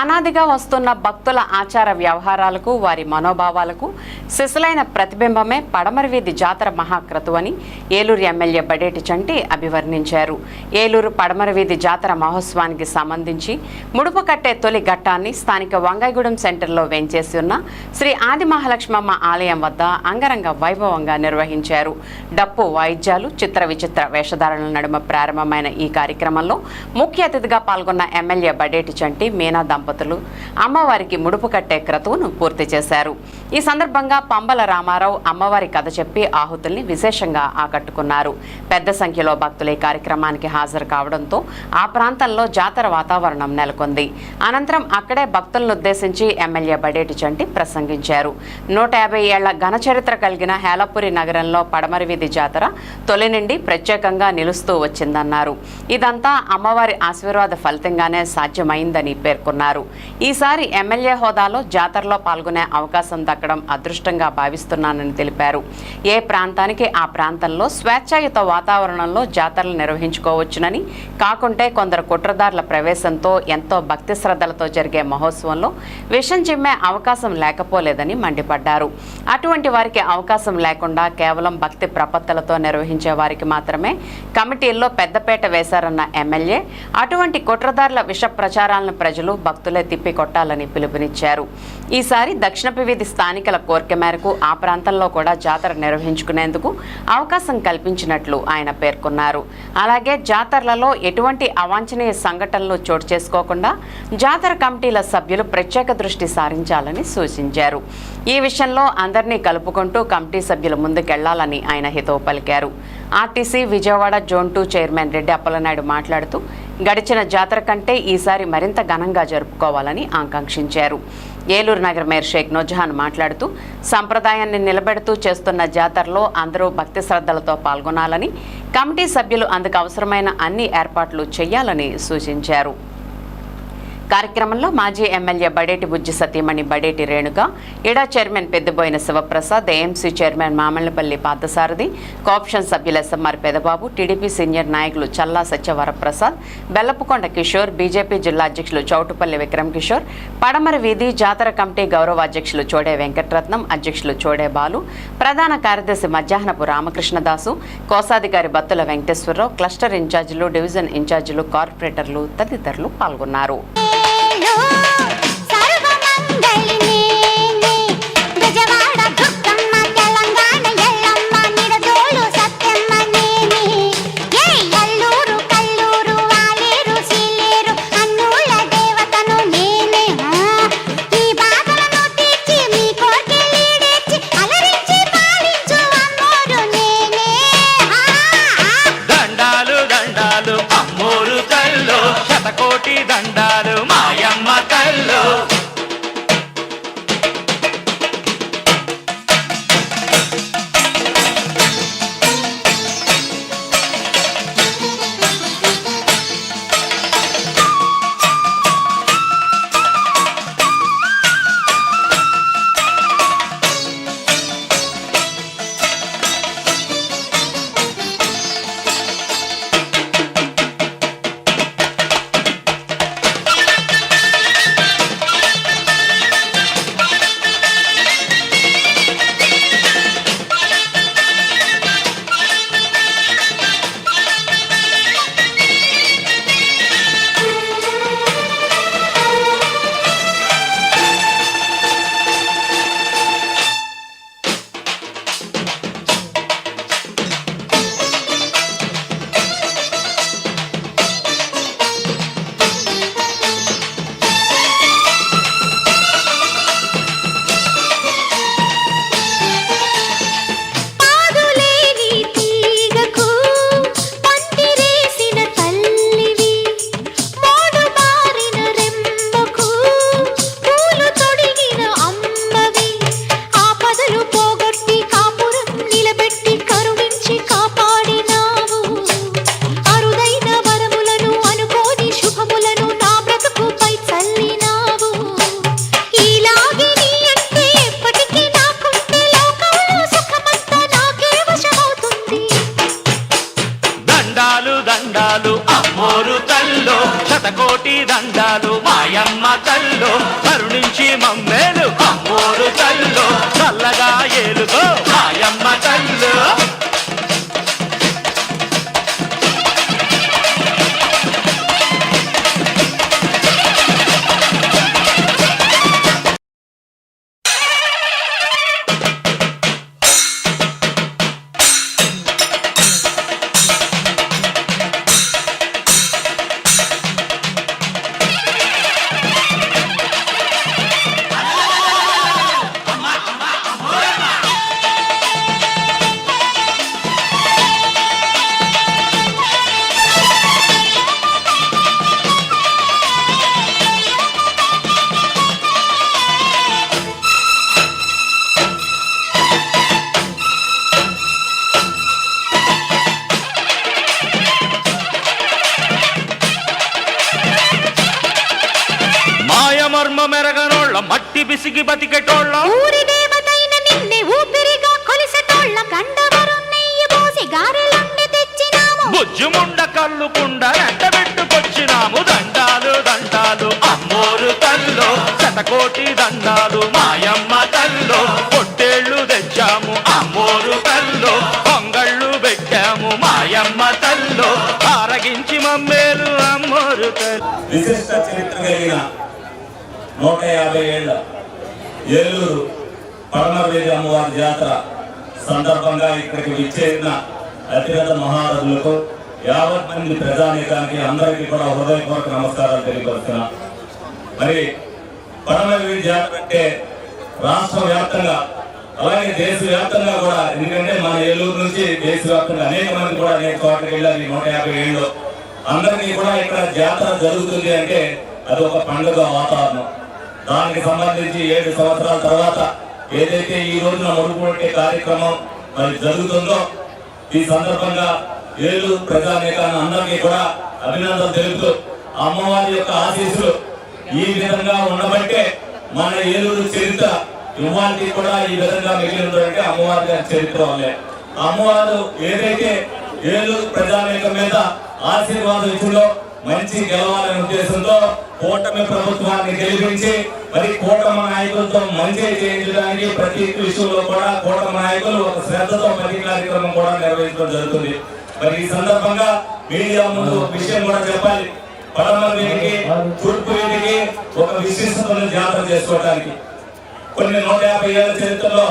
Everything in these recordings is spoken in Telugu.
అనాదిగా వస్తున్న భక్తుల ఆచార వ్యవహారాలకు వారి మనోభావాలకు సిసలైన ప్రతిబింబమే పడమరవీధి జాతర మహాక్రతు అని ఏలూరు ఎమ్మెల్యే బడేటి చంటి అభివర్ణించారు. ఏలూరు పడమరవీధి జాతర మహోత్సవానికి సంబంధించి ముడుపు కట్టే తొలి ఘట్టాన్ని స్థానిక వంగాయగూడెం సెంటర్లో వేంచేసి ఉన్న శ్రీ ఆది మహాలక్ష్మమ్మ ఆలయం వద్ద అంగరంగ వైభవంగా నిర్వహించారు. డప్పు వాయిద్యాలు చిత్ర విచిత్ర వేషధారణల నడుమ ప్రారంభమైన ఈ కార్యక్రమంలో ముఖ్య అతిథిగా పాల్గొన్న ఎమ్మెల్యే బడేటి చంటి మీనా దంపతులు అమ్మవారికి ముడుపు కట్టే క్రతువును పూర్తి చేశారు. ఈ సందర్భంగా పంబల రామారావు అమ్మవారి కథ చెప్పి ఆహుతుల్ని విశేషంగా ఆకట్టుకున్నారు. పెద్ద సంఖ్యలో భక్తులు ఈ కార్యక్రమానికి హాజరు కావడంతో ఆ ప్రాంతంలో జాతర వాతావరణం నెలకొంది. అనంతరం అక్కడే భక్తులను ఉద్దేశించి ఎమ్మెల్యే బడేటి చంటి ప్రసంగించారు. నూట యాభై ఏళ్ళ ఘనచరిత్ర కలిగిన హేలపురి నగరంలో పడమరి వీధి జాతర తొలి నుండి ప్రత్యేకంగా నిలుస్తూ వచ్చిందన్నారు. ఇదంతా అమ్మవారి ఆశీర్వాద ఫలితంగానే సాధ్యమైందని పేర్కొన్నారు. ఈసారి ఎమ్మెల్యే హోదాలో జాతరలో పాల్గొనే అవకాశం దక్కడం అదృష్టంగా భావిస్తున్నానని తెలిపారు. ఏ ప్రాంతానికి ఆ ప్రాంతంలో స్వేచ్ఛాయుత వాతావరణంలో జాతరలు నిర్వహించుకోవచ్చునని కాకుంటే కొందరు కుట్రదారుల ప్రవేశంతో ఎంతో భక్తి శ్రద్ధలతో జరిగే మహోత్సవంలో విషం చిమ్మే అవకాశం లేకపోలేదని మండిపడ్డారు. అటువంటి వారికి అవకాశం లేకుండా కేవలం భక్తి ప్రపత్తులతో నిర్వహించే వారికి మాత్రమే కమిటీల్లో పెద్దపేట వేశారన్న ఎమ్మెల్యే అటువంటి కుట్రదారుల విష ప్రచారాలను ప్రజలు భక్తులే తిప్పికొట్టాలని పిలుపునిచ్చారు. ఈసారి దక్షిణపు వీధి స్థానికుల కోరిక మేరకు ఆ ప్రాంతంలో కూడా జాతర నిర్వహించుకునేందుకు అవకాశం కల్పించినట్లు ఆయన పేర్కొన్నారు. అలాగే జాతరలలో ఎటువంటి అవాంఛనీయ సంఘటనలు చోటు చేసుకోకుండా జాతర కమిటీల సభ్యులు ప్రత్యేక దృష్టి సారించాలని సూచించారు. ఈ విషయంలో అందరినీ కలుపుకుంటూ కమిటీ సభ్యులు ముందుకెళ్ళాలని ఆయన హితవు పలికారు. RTC Vijayawada zone two chairman Reddy Appalanaidu మాట్లాడుతూ గడిచిన జాతర కంటే ఈసారి మరింత ఘనంగా జరుపుకోవాలని ఆకాంక్షించారు. ఏలూరు నగర మేయర్ షేక్ నొజహాన్ మాట్లాడుతూ సంప్రదాయాన్ని నిలబెడుతూ చేస్తున్న జాతరలో అందరూ భక్తి శ్రద్ధలతో పాల్గొనాలని కమిటీ సభ్యులు అందుకు అవసరమైన అన్ని ఏర్పాట్లు చేయాలని సూచించారు. కార్యక్రమంలో మాజీ ఎమ్మెల్యే బడేటి బుజ్జి సతీమణి బడేటి రేణుక ఇడా chairman Peddaboina Sivaprasad AMC chairman Mamallapalli Parthasarathi co-option సభ్యులు ఎస్ఎంఆర్ పెదబాబు టీడీపీ సీనియర్ నాయకులు చల్లా సత్యవరప్రసాద్ బెల్లపుకొండ కిషోర్ బీజేపీ జిల్లా అధ్యక్షులు చౌటుపల్లి విక్రమ్ కిషోర్ పడమర వీధి జాతర కమిటీ గౌరవ అధ్యక్షులు చోడే వెంకటరత్నం అధ్యక్షులు చోడే బాలు ప్రధాన కార్యదర్శి మధ్యాహ్నపు రామకృష్ణదాసు కోశాధికారి బత్తుల వెంకటేశ్వరరావు క్లస్టర్ ఇన్ఛార్జీలు డివిజన్ ఇన్ఛార్జీలు కార్పొరేటర్లు తదితరులు పాల్గొన్నారు. సర్వమంగళి కల్లుకుండ పెట్టుకొచ్చినాము దండాలు దండాలు అమ్మోరు తల్లో శతకోటి దండాలు మాయమ్మ తల్లో పొట్టేళ్ళు తెచ్చాము. అమ్మోరు తల్లో పొంగళ్ళు పెట్టాము. మాయమ్మ తల్లో ఆరగించి మమ్మేలు అమ్మోరు తల్లి. విశిష్ట చరిత్ర కలిగిన నూట యాభై ఏళ్ళ ఏలూరు పరమవేది అమ్మవారి జాతర సందర్భంగా ఇక్కడికి విచ్చేరిన అతిరథ మహారథులకు యావత్ మంది ప్రజానీకానికి అందరికీ కూడా హృదయపూర్వక నమస్కారాలు తెలియపరుస్తున్నా. మరి పడమరవేది జాతర అంటే రాష్ట్ర వ్యాప్తంగా అలాగే దేశవ్యాప్తంగా కూడా ఎందుకంటే మన ఏలూరు నుంచి దేశవ్యాప్తంగా అనేక మంది కూడా అనేక చోట్లకి వెళ్ళారు నూట యాభై ఏళ్ళు. అందరికీ కూడా ఇక్కడ జాతర జరుగుతుంది అంటే అది ఒక పండుగ వాతావరణం. దానికి సంబంధించి ఏడు సంవత్సరాల తర్వాత ఏదైతే ఈ రోజున మొదలుపెట్టే కార్యక్రమం మరి జరుగుతుందో ఈ సందర్భంగా ఏలూరు ప్రజానేకాన్ని అందరికీ కూడా అభినందనలు తెలుపుతూ అమ్మవారి యొక్క ఆశీస్సులు ఈ విధంగా ఉండబట్టే మన ఏలూరు చరిత్ర ఇవాళకి కూడా ఈ విధంగా మిగిలి అమ్మవారి గారి చరిత్ర వల్లే అమ్మవారు ఏదైతే ఏలూరు ప్రజానేక మీద ఆశీర్వాదం ఇచ్చిందో మంచి గెలవాలనే ఉద్దేశంతో కూటమి ప్రభుత్వాన్ని గెలిపించి మరి కూటమి నాయకులతో మంచి చేయించడానికి ప్రతి విషయంలో కూడా కూటమి నాయకులు ఒక శ్రద్ధతో ప్రతి కార్యక్రమం కూడా నిర్వహించడం జరుగుతుంది. మరి ఈ సందర్భంగా మీడియా ముందు విషయం కూడా చెప్పాలి. పడమల వీధికి తూర్పు వీధికి ఒక విశిష్టమైన జాతర చేసుకోవడానికి. కొన్ని నూట యాభై ఏళ్ళ చరిత్రలో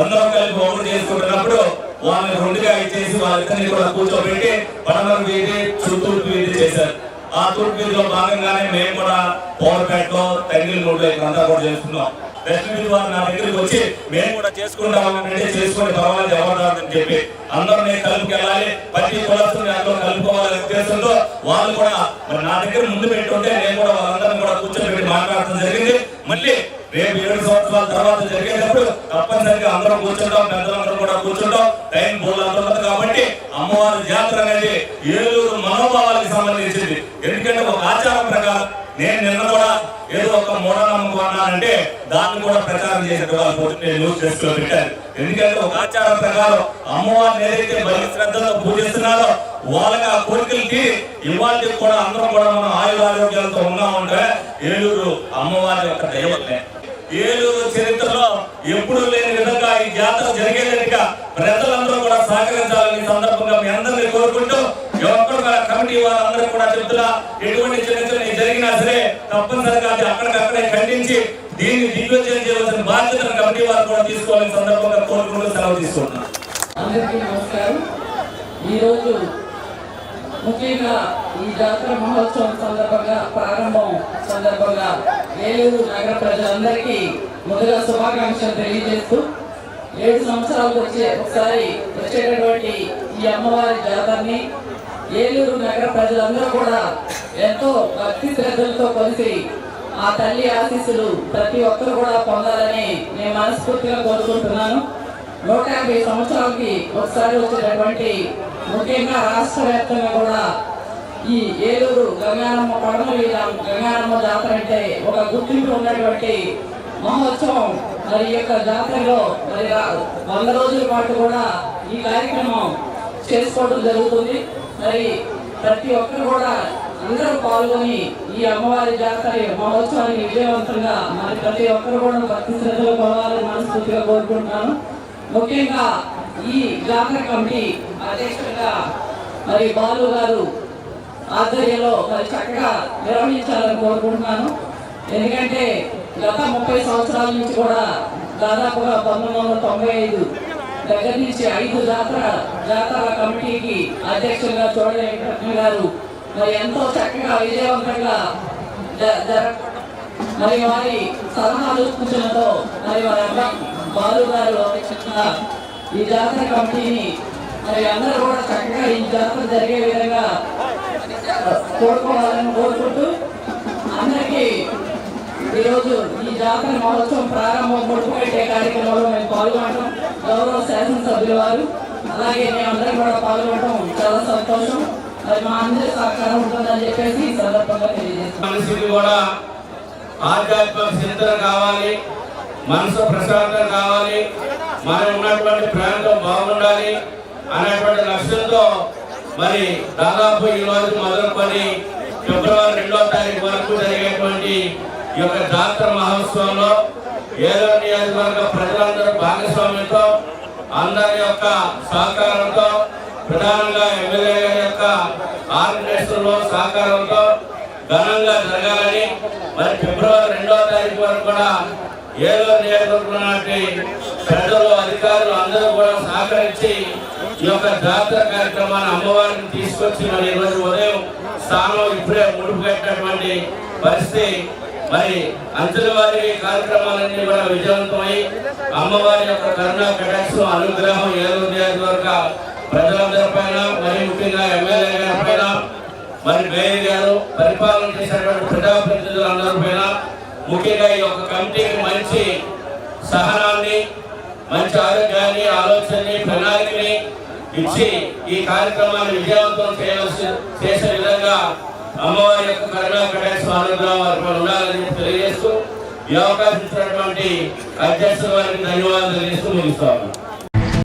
అందరం కలిపి ఒకటి చేసుకుంటున్నప్పుడు వాళ్ళని రెండుగా ఇచ్చేసి వాళ్ళిద్దరిని కూడా కూర్చోబెట్టి పడమల వీధి తూర్పు వీధి చేశారు. ఆ తూర్పు వీధిలో భాగంగానే మేము కూడా పవర్పేటలో తంగిల్ మూడులో ఇక్కడంతా కూడా చేస్తున్నాం వెస్ట్ వారు నా దగ్గరికి వచ్చి మేము కూడా చేసుకుంటామంటే చేసుకుని పర్వాలేదు ఎవరు చెప్పి అందరూ నేను కలుపుకి కలుపుకెళ్ళాలి ప్రతి కులస్తుని అందరూ కలుపుకోవాలనే ఉద్దేశంతో వాళ్ళు కూడా మరి నా దగ్గర ముందు పెట్టుంటే నేను కూడా వాళ్ళందరినీ కూడా కూర్చోబెట్టి మాట్లాడటం జరిగింది. మళ్ళీ రేపు ఏడు సంవత్సరాల తర్వాత జరిగేటప్పుడు తప్పనిసరిగా అందరం కూర్చుంటాం పెద్దలందరం కూడా కూర్చుంటాం. టైం బోల్ అంత కాబట్టి అమ్మవారి జాతర అనేది ఏలూరు మనోభావాలకు సంబంధించింది. ఎందుకంటే ఒక ఆచారం ప్రకారం నేను నిన్న కూడా ఏదో ఒక మూఢనమ్మకం అన్నారంటే దాన్ని కూడా ప్రచారం చేసిన వాళ్ళు న్యూస్ డెస్క్లో పెట్టారు ఎందుకంటే ఒక ఆచారం ప్రకారం అమ్మవారిని ఏదైతే బలి శ్రద్ధతో పూజిస్తున్నారో వాళ్ళకి ఆ కోరికలకి ఇవాళ కూడా అందరం కూడా మనం ఆయుర ఆరోగ్యాలతో ఉన్నామంటే ఏలూరు అమ్మవారి యొక్క దైవమే. ఏలూరు చరిత్రలో ఎప్పుడూ లేని విధంగా ఈ జాతర జరిగేదనిగా ప్రజలందరూ కూడా సహకరించాలని సందర్భంగా మీ అందరినీ కోరుకుంటూ ఎవరు కమిటీ వారందరూ కూడా చెప్తున్నా ఎటువంటి జరిగినా సరే తప్పనిసరిగా అది అక్కడికక్కడే ఖండించి దీన్ని దిగ్విజయం చేయవలసిన బాధ్యతను కమిటీ వారు కూడా తీసుకోవాలని సందర్భంగా కోరుకుంటూ సెలవు తీసుకుంటున్నాను. అందరికీ నమస్కారం. ఈరోజు ముఖ్యంగా ఈ జాతర మహోత్సవం సందర్భంగా ప్రారంభం సందర్భంగా ఏలూరు నగర ప్రజలందరికీ ముందుగా శుభాకాంక్షలు తెలియజేస్తూ ఏడు సంవత్సరాలకు వచ్చే ఒకసారి వచ్చేటటువంటి ఈ అమ్మవారి జాతరని ఏలూరు నగర ప్రజలందరూ కూడా ఎంతో భక్తి శ్రద్ధలతో కలిసి ఆ తల్లి ఆశీస్సులు ప్రతి ఒక్కరు కూడా పొందాలని నేను మనస్ఫూర్తిగా కోరుకుంటున్నాను. నూట యాభై సంవత్సరాలకి ఒకసారి వచ్చినటువంటి ముఖ్యంగా రాష్ట్ర వ్యాప్తంగా కూడా ఈ ఏలూరు గంగారమ్మ పడమ వీధం జాతర అంటే ఒక గుర్తింపు ఉన్నటువంటి మహోత్సవం. మరి ఈ యొక్క జాతరలో మరి వంద రోజుల పాటు కూడా ఈ కార్యక్రమం చేసుకోవడం జరుగుతుంది. మరి ప్రతి ఒక్కరు కూడా అందరూ పాల్గొని ఈ అమ్మవారి జాతర మహోత్సవాన్ని విజయవంతంగా మరి ప్రతి ఒక్కరు కూడా భక్తి శ్రద్ధలో కొలవాలని మనస్ఫూర్తిగా కోరుకుంటున్నాను. ముఖ్యంగా ఈ జాతర కమిటీ అధ్యక్షుడిగా మరి బాలు గారు ఆధ్వర్యంలో మరి చక్కగా నిర్వహించాలని కోరుకుంటున్నాను. ఎందుకంటే గత ముప్పై సంవత్సరాల నుంచి కూడా దాదాపుగా పంతొమ్మిది వందల తొంభై ఐదు దగ్గర నుంచి ఐదు జాతర జాతర కమిటీకి అధ్యక్షులుగా చూడలే వెంకటరత్న గారు మరి ఎంతో చక్కగా విజయవంతంగా మరి వారి సలహాలు సూచనలతో మరి వారి అబ్బాయి బాలు గారు అధ్యక్షంగా ఈ జాతర కమిటీని మరి అందరూ కూడా చక్కగా ఈ జాతర జరిగే విధంగా కోరుకోవాలని కోరుకుంటూ అందరికీ ఈరోజు ఈ జాతర మహోత్సవం ప్రారంభం పొడుపు పెట్టే కార్యక్రమంలో మేము పాల్గొనడం గౌరవ శాసనసభ్యుల వారు. అలాగే మేమందరం కూడా పాల్గొనడం చాలా సంతోషం. మరి మా అందరి సహకారం ఉంటుందని చెప్పేసి ఈ సందర్భంగా తెలియజేస్తాం మనిషికి కూడా ఆధ్యాత్మిక చింతన కావాలి మనసు ప్రశాంతం కావాలి మనం ఉన్నటువంటి ప్రాంతం బాగుండాలి అనేటువంటి లక్ష్యంతో మరి దాదాపు ఈ రోజు మొదలుకొని ఫిబ్రవరి రెండో తారీఖు వరకు జరిగేటువంటి ఈ యొక్క జాతర మహోత్సవంలో ఏదో నియోజకవర్గ ప్రజలందరూ భాగస్వామ్యంతో అందరి యొక్క సహకారంతో ప్రధానంగా ఎమ్మెల్యే గారి యొక్క ఆర్గనైజేషన్ సహకారంతో ఘనంగా జరగాలని మరి ఫిబ్రవరి రెండో తారీఖు వరకు కూడా ఏదో నియోజకవర్గం ప్రజలు అధికారులు అందరూ కూడా సహకరించి ఈ యొక్క జాతర కార్యక్రమాన్ని అమ్మవారిని తీసుకొచ్చి మరి ఈరోజు ఉదయం స్థానం ఇప్పుడే ముడుపు పెట్టినటువంటి పరిస్థితి మరి అంచెల వారి కార్యక్రమాలన్నీ కూడా విజయవంతమై అమ్మవారి యొక్క కరుణా కటాక్షం అనుగ్రహం ఏదో నియోజకవర్గ ప్రజలందరిపైన మరి ముఖ్యంగా ఎమ్మెల్యే గారి పైన మరి మేయర్ గారు పరిపాలన చేసినటువంటి ప్రజాప్రతినిధులందరిపైన ముఖ్యంగా ఈ యొక్క కమిటీకి మంచి సహనాన్ని మంచి ఆరోగ్యాన్ని ఆలోచనని ప్రణాళికని ఇచ్చి ఈ కార్యక్రమాన్ని విజయవంతం చేయవలసి చేసే విధంగా అమ్మవారి యొక్క కరుణా కటాక్షం అనుగ్రహం వారి పైన ఉండాలని తెలియజేస్తూ ఈ అవకాశం ఇచ్చినటువంటి అధ్యక్షుల వారికి ధన్యవాదాలు తెలియజేస్తూ ముగిస్తాము.